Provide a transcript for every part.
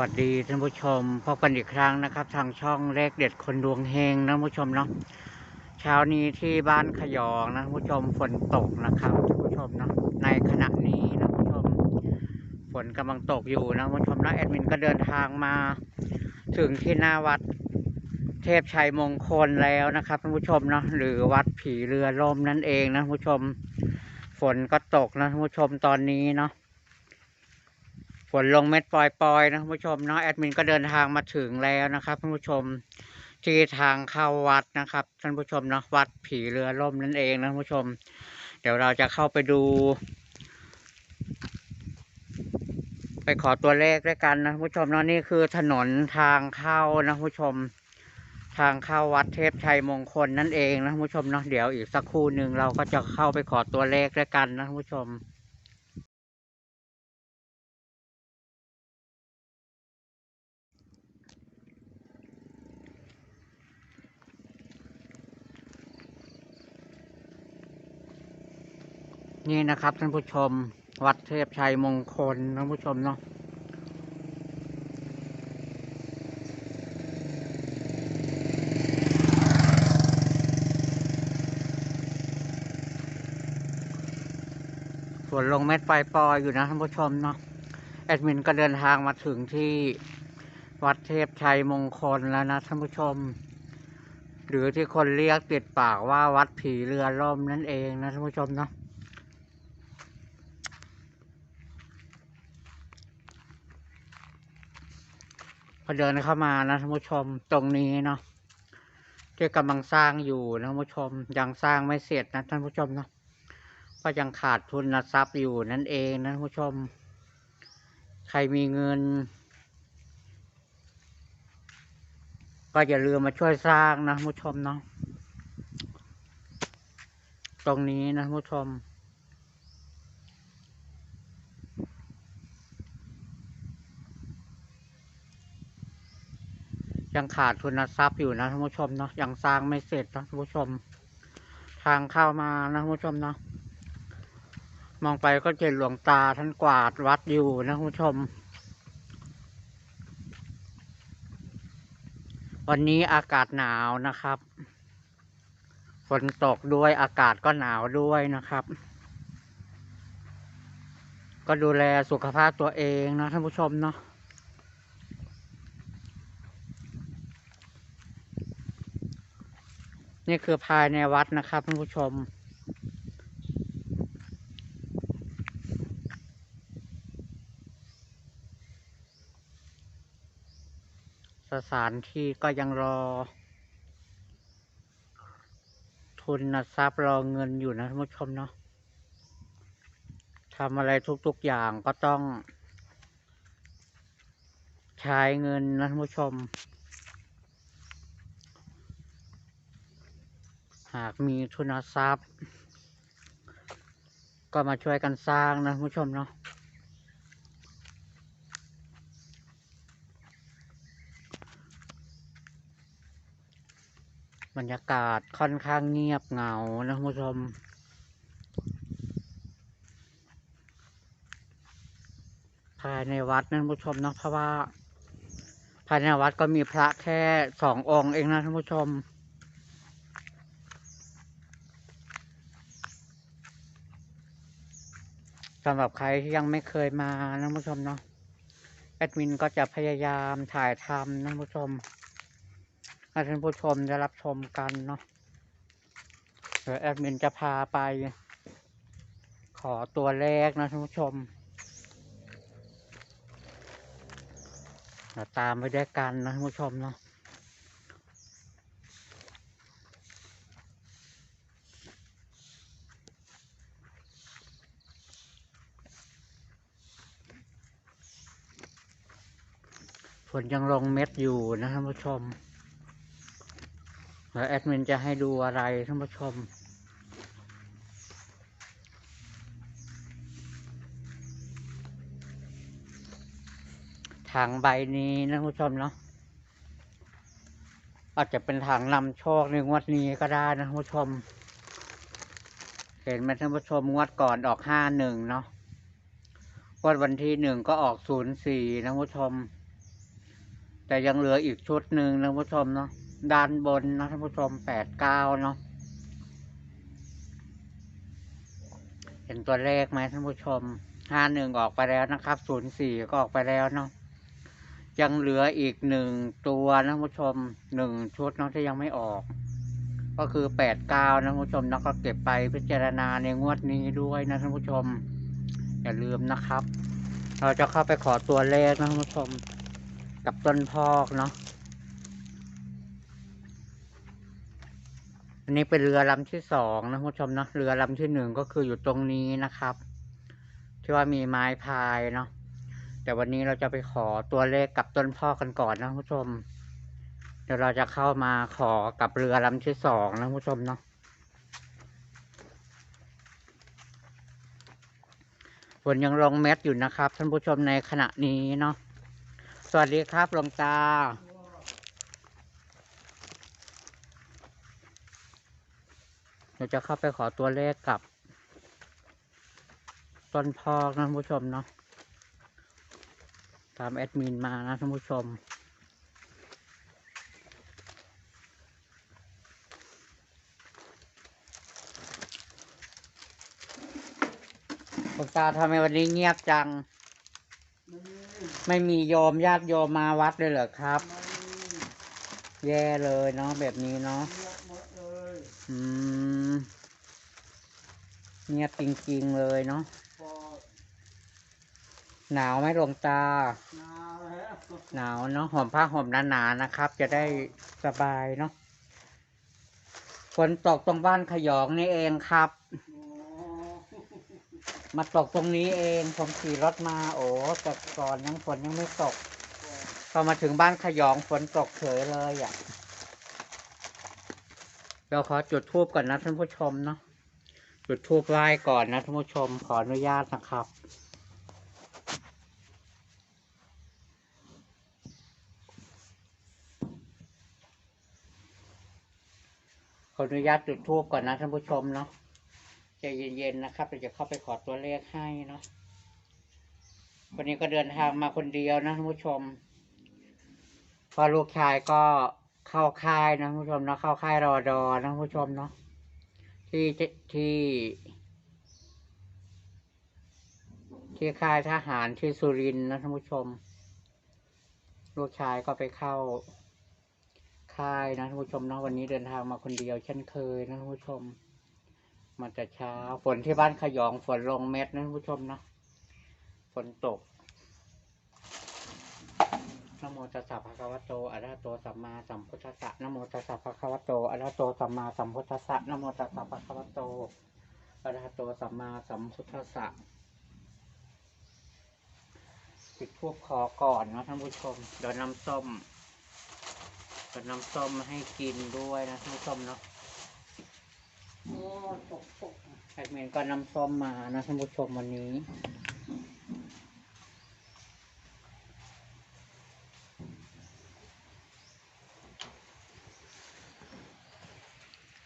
วัสดีท่านผู้ชมพบกันอีกครั้งนะครับ ทางช่องเลขเด็ดคนดวงเฮงนะท่านผู้ชมเนาะเช้านี้ที่บ้านขยองนะท่านผู้ชมฝนตกนะครับท่านผู้ชมเนาะในขณะนี้นะท่านผู้ชม ฝนกำลังตกอยู่นะท่านผู้ชมนะแอดมินก็เดินทางมา ถึงที่หน้าวัดเทพชัยมงคลแล้วนะครับท่านผู้ชมเนาะหรือวัดผีเรือล่มนั่นเองนะท่านผู้ชม ฝนก็ตกนะท่านผู้ชมตอนนี้เนาะ นลงเม็ดปล่อยๆนะท่านผู้ชมเนาะแอดมินก็เดินทางมาถึงแล้วนะครับท่านผู้ชมที่ทางเข้าวัดนะครับท่านผู้ชมเนาะวัดผีเรือล่มนั่นเองนะท่านผู้ชม เดี๋ยวเราจะเข้าไปดู ไปขอตัวเลขด้วยกันนะท่านผู้ชมเนาะนี่คือถนนทางเข้านะท่านผู้ชม ทางเข้าวัดเทพชัยมงคลนั่นเองนะท่านผู้ชมเนาะเดี๋ยวอีกสักครู่หนึ่งเราก็จะเข้าไปขอตัวเลขด้วยกันนะท่านผู้ชม นี่นะครับท่านผู้ชม วัดเทพชัยมงคลท่านผู้ชมเนาะส่วนลงเม็ดปลายปอยอยู่นะท่านผู้ชมเนาะแอดมินก็เดินทางมาถึงที่วัดเทพชัยมงคลแล้วนะท่านผู้ชม หรือที่คนเรียกติดปากว่าวัดผีเรือล่มนั่นเองนะท่านผู้ชมเนาะ พอเดินเข้ามานะท่านผู้ชมตรงนี้เนาะที่กำลังสร้างอยู่นะท่านผู้ชมยังสร้างไม่เสร็จนะท่านผู้ชมเนาะก็ยังขาดทุนทรัพย์อยู่นั่นเองนะท่านผู้ชม ใครมีเงิน ก็อย่าลืมมาช่วยสร้างนะท่านผู้ชมเนาะตรงนี้นะท่านผู้ชม ยังขาดทุนทรัพย์อยู่นะท่านผู้ชมเนาะยังสร้างไม่เสร็จนะท่านผู้ชม ทางเข้ามานะท่านผู้ชมเนาะมองไปก็เห็นหลวงตาท่านกวาดวัดอยู่นะท่านผู้ชม วันนี้อากาศหนาวนะครับฝนตกด้วยอากาศก็หนาวด้วยนะครับ ก็ดูแลสุขภาพตัวเองนะท่านผู้ชมเนาะ นี่คือภายในวัดนะครับท่านผู้ชม สถานที่ก็ยังรอ ทุนทรัพย์รอเงินอยู่นะท่านผู้ชมเนาะทำอะไรทุกๆอย่างก็ต้อง ใช้เงินนะท่านผู้ชม หาก มีทุนทรัพย์ ก็มาช่วยกันสร้างนะคุณผู้ชมเนาะบรรยากาศค่อนข้างเงียบเหงานะคุณผู้ชม ภายในวัดนะท่นผู้ชมเนาะเพราะว่า ภายในวัดก็มีพระแค่สององค์เองนะท่านผู้ชม สำหรับใครที่ยังไม่เคยมานะท่านผู้ชมเนาะแอดมินก็จะพยายามถ่ายทำนะท่านผู้ชมให้ท่านผู้ชมได้รับชมกันเนาะเดี๋ยวแอดมินจะพาไป ขอตัวเลขนะท่านผู้ชมเดี๋ยวตามไปด้วยกันนะท่านผู้ชมเนาะ นยังลงเม็ดอยู่นะท่านผู้ชมแล้วแอดมินจะให้ดูอะไรท่านผู้ชมถังใบนี้นะท่านผู้ชมเนาะอาจจะเป็นถังนำโชคในงวดนี้ก็ได้นะท่านผู้ชม เห็นไหมท่านผู้ชมงวดก่อนออกห้าหนึ่งเนาะงวดวันที่หนึ่งก็ออกศูนย์สี่นะท่านผู้ชม แต่ยังเหลืออีกชุดหนึ่งนะท่านผู้ชมเนาะด้านบนนะท่านผู้ชมแปดเก้าเนาะเห็นตัวเลขไหมท่านผู้ชมห้าหนึ่งออกไปแล้วนะครับศูนย์สี่ก็ออกไปแล้วเนาะยังเหลืออีกหนึ่งตัวนะท่านผู้ชมหนึ่งชุดเนาะที่ยังไม่ออก ก็คือแปดเก้านะท่านผู้ชมแล้วก็เก็บไปพิจารณาในงวดนี้ด้วยนะท่านผู้ชม อย่าลืมนะครับ เราจะเข้าไปขอตัวเลขนะท่านผู้ชม กับต้นพอกเนาะอันนี้เป็นเรือลำที่สองนะคุณผู้ชมเนาะเรือลำที่หนึ่งก็คืออยู่ตรงนี้นะครับ ที่ว่ามีไม้พายเนาะแต่วันนี้เราจะไปขอตัวเลขกับต้นพอกกันก่อนนะคุณผู้ชม เดี๋ยวเราจะเข้ามาขอกับเรือลำที่สองนะคุณผู้ชมเนาะฝนยังลงเม็ดอยู่นะครับท่านผู้ชมในขณะนี้เนาะ สวัสดีครับหลวงตา เราจะเข้าไปขอตัวเลขกับ ต้นพอกนะท่านผู้ชมเนาะ ตามแอดมินมานะท่านผู้ชมหลวงตาทำไมวันนี้เงียบจัง ไม่มีโยมญาติโยมมาวัดเลยเหรอครับ แย่เลยเนาะแบบนี้เนาะอืมเงียบจริงๆเลยเนาะหนาวไหมหลวงตา หนาวเนาะห่มผ้าห่มหนาๆนะครับ จะได้สบายเนาะฝนตกตรงบ้านขยองนี่เองครับ มาตกตรงนี้เอง ผมขี่รถมา โอ้แต่ก่อนยังฝนยังไม่ตกพอมาถึงบ้านขยองฝนตกเฉยเลยอะเราขอจุดทูบก่อนนะท่านผู้ชมเนาะจุดทูบไหว้ก่อนนะท่านผู้ชมขออนุญาตนะครับขออนุญาตจุดทูบก่อนนะท่านผู้ชมเนาะ ใจเย็นๆนะครับเดี๋ยวจะเข้าไปขอตัวเลขให้เนาะวันนี้ก็เดินทางมาคนเดียวนะท่านผู้ชมพอลูกชายก็เข้าค่ายนะท่านผู้ชมเนาะเข้าค่ายรอดอนะท่านผู้ชมเนาะที่ที่ ที่ค่ายทหารที่สุรินทร์นะท่านผู้ชม ลูกชายก็ไปเข้าค่ายนะท่านผู้ชมเนาะวันนี้เดินทางมาคนเดียวเช่นเคยนะท่านผู้ชม มันจะเช้า ฝนที่บ้านขยอง ฝนลงเม็ดนะท่านผู้ชมเนาะ ฝนตกนโมตัสสะภะคะวะโตอะระหะโตสัมมาสัมพุทธัสสะนโมตัสสะภะคะวะโตอะระหะโตสัมมาสัมพุทธัสสะนโมตัสสะภะคะวะโตอะระหะโตสัมมาสัมพุทธัสสะปิดทูบขอก่อนนะท่านผู้ชมเดี๋ยวน้ำส้มเดี๋ยวน้ำส้มให้กินด้วยนะท่านผู้ชมเนาะ แอดมินก็นำส้มมานะท่านผู้ชมวันนี้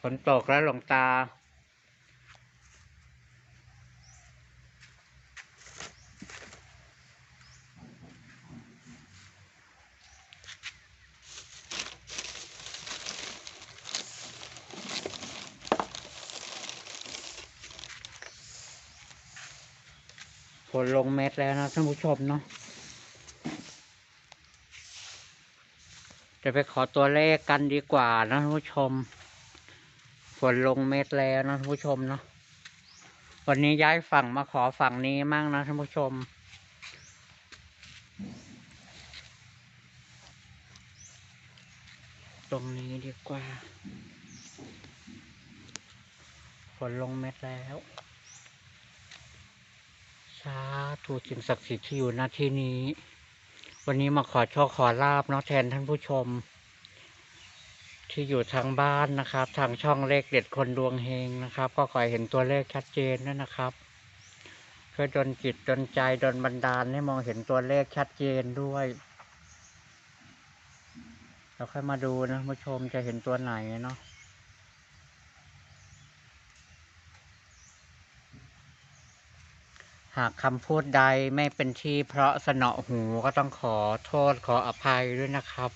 ฝนตกแล้วหลวงตา นลงเม็ดแล้วนะท่านผู้ชมเนาะจะไปขอตัวเลขกันดีกว่านะท่านผู้ชมฝนลงเม็ดแล้วนะท่านผู้ชมเนาะวันนี้ย้ายฝั่งมาขอฝั่งนี้มั่งนะท่านผู้ชม ตรงนี้ดีกว่าฝนลงเม็ดแล้วาธุสิ่งศักดิ์สิทธิ์ที่อยู่ณที่นี้ วันนี้มาขอโชคขอลาบเนาะแทนท่านผู้ชม ที่อยู่ทางบ้านนะครับ ทางช่องเลขเด็ดคนดวงเฮงนะครับ ก็ขอเห็นตัวเลขชัดเจนด้วยนะครับช่วยดลจิตดลใจดลบันดาลให้มองเห็นตัวเลขชัดเจนด้วย เราค่อยมาดูนะผู้ชมจะเห็นตัวไหนเนาะ หากคำพูดใดไม่เป็นที่เพราะสนอหูก็ต้องขอโทษขออภัยด้วยนะครับ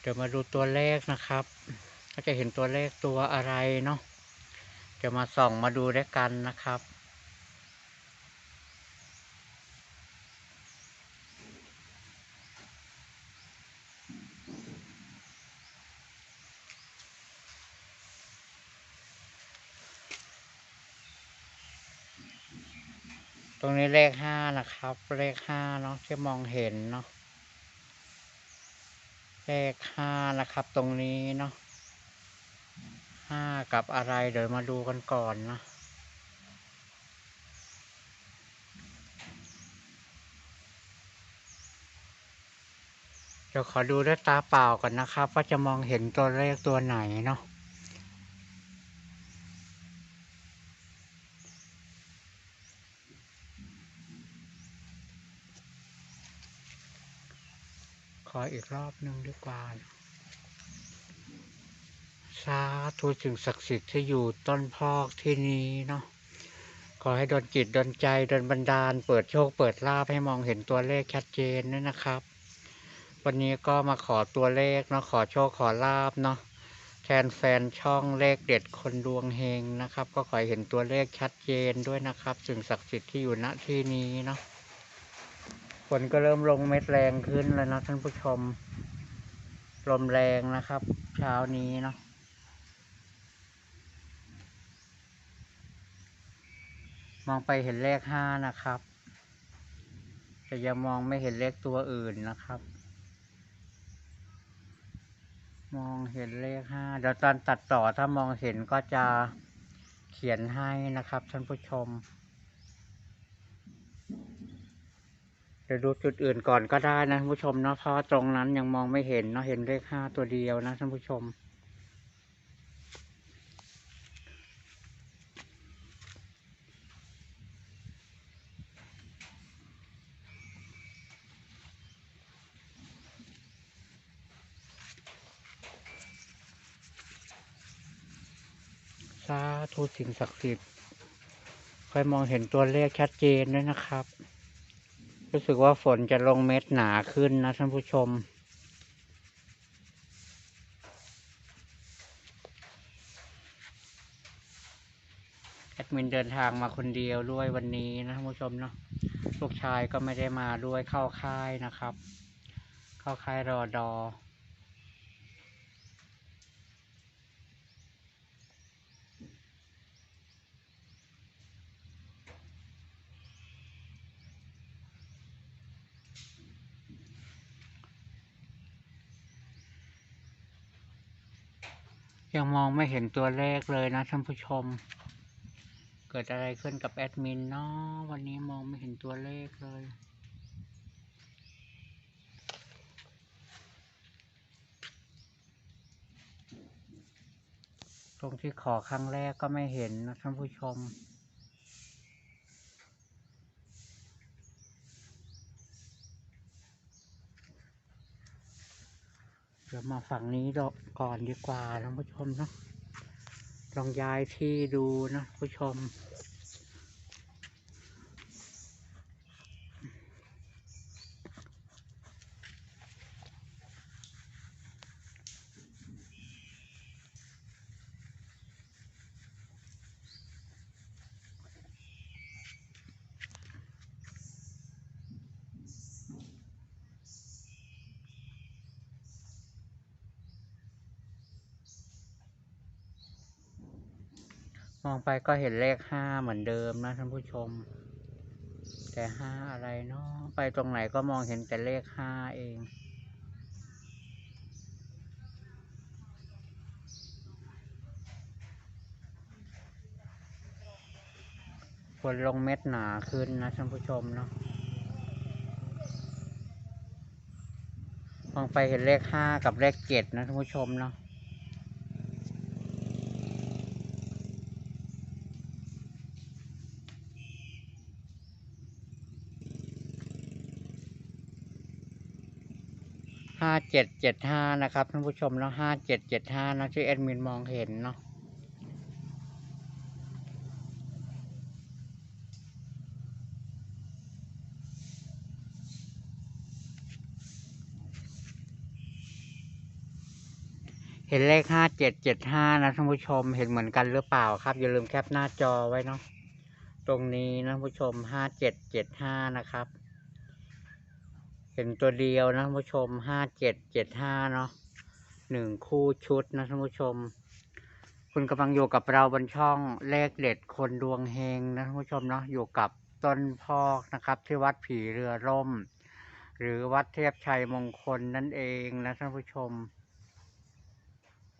เดี๋ยวมาดูตัวเลขนะครับ ก็จะเห็นตัวเลขตัวอะไรเนาะ เดี๋ยวมาส่องมาดูด้วยกันนะครับ ตรงนี้เลขห้านะครับ เลขห้าเนาะที่มองเห็นเนาะเลขห้านะครับ ตรงนี้เนาะห้ากับอะไรเดี๋ยวมาดูกันก่อนนะเดี๋ยวขอดูด้วยตาเปล่าก่อนนะครับ ว่าจะมองเห็นตัวเลขตัวไหนเนาะ ขออีกรอบหนึ่งดีกว่า สาธุสิ่งศักดิ์สิทธิ์ที่อยู่ต้นพอกที่นี้เนาะ ขอให้ดลจิตดลใจดลบันดาล เปิดโชคเปิดลาภให้มองเห็นตัวเลขชัดเจนด้วยนะครับ วันนี้ก็มาขอตัวเลขเนาะขอโชคขอลาภเนาะแทนแฟนช่องเลขเด็ดคนดวงเฮงนะครับ ก็ขอเห็นตัวเลขชัดเจนด้วยนะครับสิ่งศักดิ์สิทธิ์ที่อยู่ณที่นี้เนาะ ฝนก็เริ่มลงเม็ดแรงขึ้นแล้วนะท่านผู้ชม ลมแรงนะครับ เช้านี้เนาะมองไปเห็นเลขห้านะครับ แต่ยังมองไม่เห็นเลขตัวอื่นนะครับ มองเห็นเลขห้าเดี๋ยวตอนตัดต่อถ้ามองเห็นก็จะเขียนให้นะครับท่านผู้ชม เดี๋ยวดูจุดอื่นก่อนก็ได้นะท่านผู้ชมเนาะเพราะตรงนั้นยังมองไม่เห็นเนาะเห็นเลขห้าตัวเดียวนะท่านผู้ชม สาธุสิ่งศักดิ์สิทธิ์ค่อยมองเห็นตัวเลขชัดเจนด้วยนะครับ รู้สึกว่าฝนจะลงเม็ดหนาขึ้นนะท่านผู้ชม แอดมินเดินทางมาคนเดียวด้วยวันนี้นะท่านผู้ชมเนาะ ลูกชายก็ไม่ได้มาด้วยเข้าค่ายนะครับ เข้าค่ายรอดอ ยังมองไม่เห็นตัวเลขเลยนะท่านผู้ชม เกิดอะไรขึ้นกับแอดมินเนาะวันนี้มองไม่เห็นตัวเลขเลยตรงที่ขอครั้งแรกก็ไม่เห็นนะท่านผู้ชม เรามาฝั่งนี้ก่อนดีกว่าท่านผู้ชมเนาะลองย้ายที่ดูนะผู้ชม มองไปก็เห็นเลขห้าเหมือนเดิมนะท่านผู้ชม แต่ห้าอะไรเนาะไปตรงไหนก็มองเห็นแต่เลขห้าเองฝนลงเม็ดหนาขึ้นนะท่านผู้ชมเนาะมองไปเห็นเลขห้ากับเลขเจ็ดนะท่านผู้ชมเนาะ เจ็ดเจ็ดห้านะครับท่านผู้ชมเนาะห้าเจ็ดเจ็ดห้านะที่แอดมินมองเห็นเนาะเห็นเลขห้าเจ็ดเจ็ดห้านะท่านผู้ชมเห็นเหมือนกันหรือเปล่าครับ อย่าลืมแคปหน้าจอไว้เนาะตรงนี้นะท่านผู้ชมห้าเจ็ดเจ็ดห้านะครับ เห็นตัวเดียวนะท่านผู้ชมห้าเจ็ดเจ็ดห้าเนาะหนึ่งคู่ชุดนะท่านผู้ชม คุณกำลังอยู่กับเราบนช่องเลขเด็ดคนดวงเฮงนะท่านผู้ชมเนาะอยู่กับต้นพอกนะครับ ที่วัดผีเรือร่ม หรือวัดเทพชัยมงคลนั่นเองนะท่านผู้ชม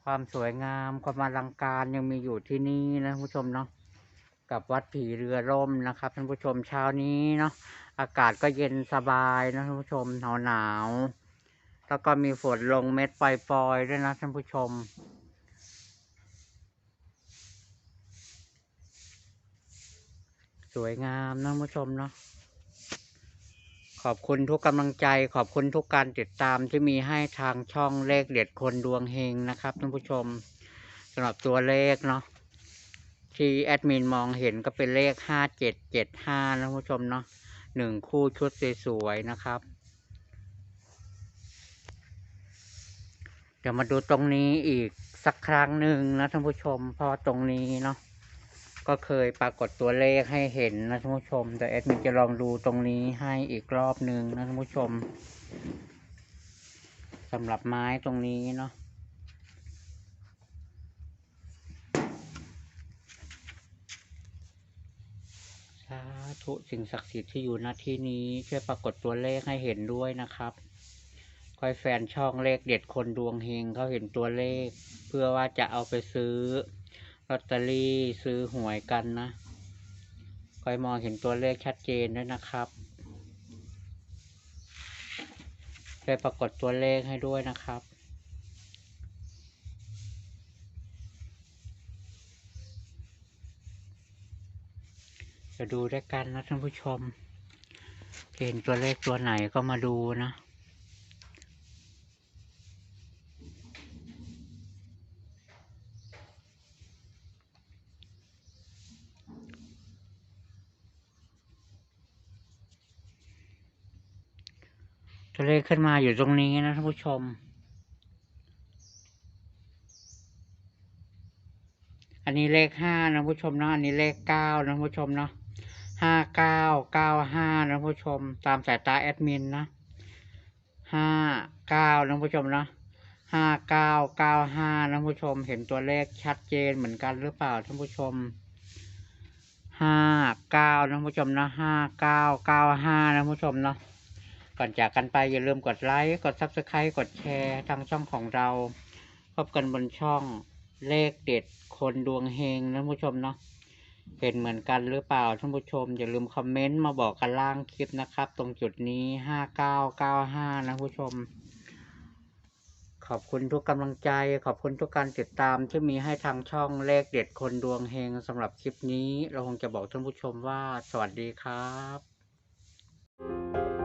ความสวยงามความอลังการยังมีอยู่ที่นี่นะท่านผู้ชมเนาะ กับวัดผีเรือร่มนะครับท่านผู้ชมเช้านี้เนาะอากาศก็เย็นสบายนะท่านผู้ชมหนาวหนาวแล้วก็มีฝนลงเม็ดปล่อยๆด้วยนะท่านผู้ชม สวยงามนะท่านผู้ชมเนาะขอบคุณทุกกำลังใจ ขอบคุณทุกการติดตามที่มีให้ทางช่องเลขเด็ดคนดวงเฮงนะครับท่านผู้ชมสำหรับตัวเลขเนาะ ที่แอดมินมองเห็นก็เป็นเลขห้าเจ็ดเจ็ดห้านะท่านผู้ชมเนาะหนึ่งคู่ชุดสวยๆนะครับ เดี๋ยวมาดูตรงนี้อีกสักครั้งหนึ่งนะท่านผู้ชมพราะตรงนี้เนาะก็เคยปรากฏตัวเลขให้เห็นนะท่านผู้ชม แต่แอดมินจะลองดูตรงนี้ให้อีกรอบหนึ่งนะท่านผู้ชมสำหรับไม้ตรงนี้เนาะสา ธุสิ่งศักดิ์สิทธิ์ที่อยู่ณที่นี้ช่วยปรากฏตัวเลขให้เห็นด้วยนะครับคอยแฟนช่องเลขเด็ดคนดวงเฮงเขาเห็นตัวเลข เพื่อว่าจะเอาไปซื้อลอตเตอรี่ซื้อหวยกันนะคอยมองเห็นตัวเลขชัดเจนด้วยนะครับช่วยปรากฏตัวเลขให้ด้วยนะครับ จะดูด้วยกันนะท่านผู้ชมเห็นตัวเลขตัวไหนก็มาดูนะตัวเลขขึ้นมาอยู่ตรงนี้นะท่านผู้ชม อันนี้เลขห้านะผู้ชมเนาะ อันนี้เลขเก้านะผู้ชมเนาะ ห้าเก้าเก้าห้านะผู้ชม ตามสายตาแอดมินนะห้าเก้านะผู้ชมนะห้าเก้าเก้าห้านะผู้ชม เห็นตัวเลขชัดเจนเหมือนกันหรือเปล่าท่านผู้ชมห้าเก้านะผู้ชมนะห้าเก้าเก้าห้านะผู้ชมเนาะก่อนจากกันไปอย่าลืมกดไลค์กด Subscribe กดแชร์ทางช่องของเรา พบกันบนช่องเลขเด็ดคนดวงเฮงนะผู้ชมเนาะ เป็นเหมือนกันหรือเปล่าท่านผู้ชม อย่าลืมคอมเมนต์มาบอกกันล่างคลิปนะครับ ตรงจุดนี้ห้าเก้าเก้าห้านะผู้ชม ขอบคุณทุกกำลังใจ ขอบคุณทุกการติดตามที่มีให้ทางช่องเลขเด็ดคนดวงเฮงสำหรับคลิปนี้ เราคงจะบอกท่านผู้ชมว่า สวัสดีครับ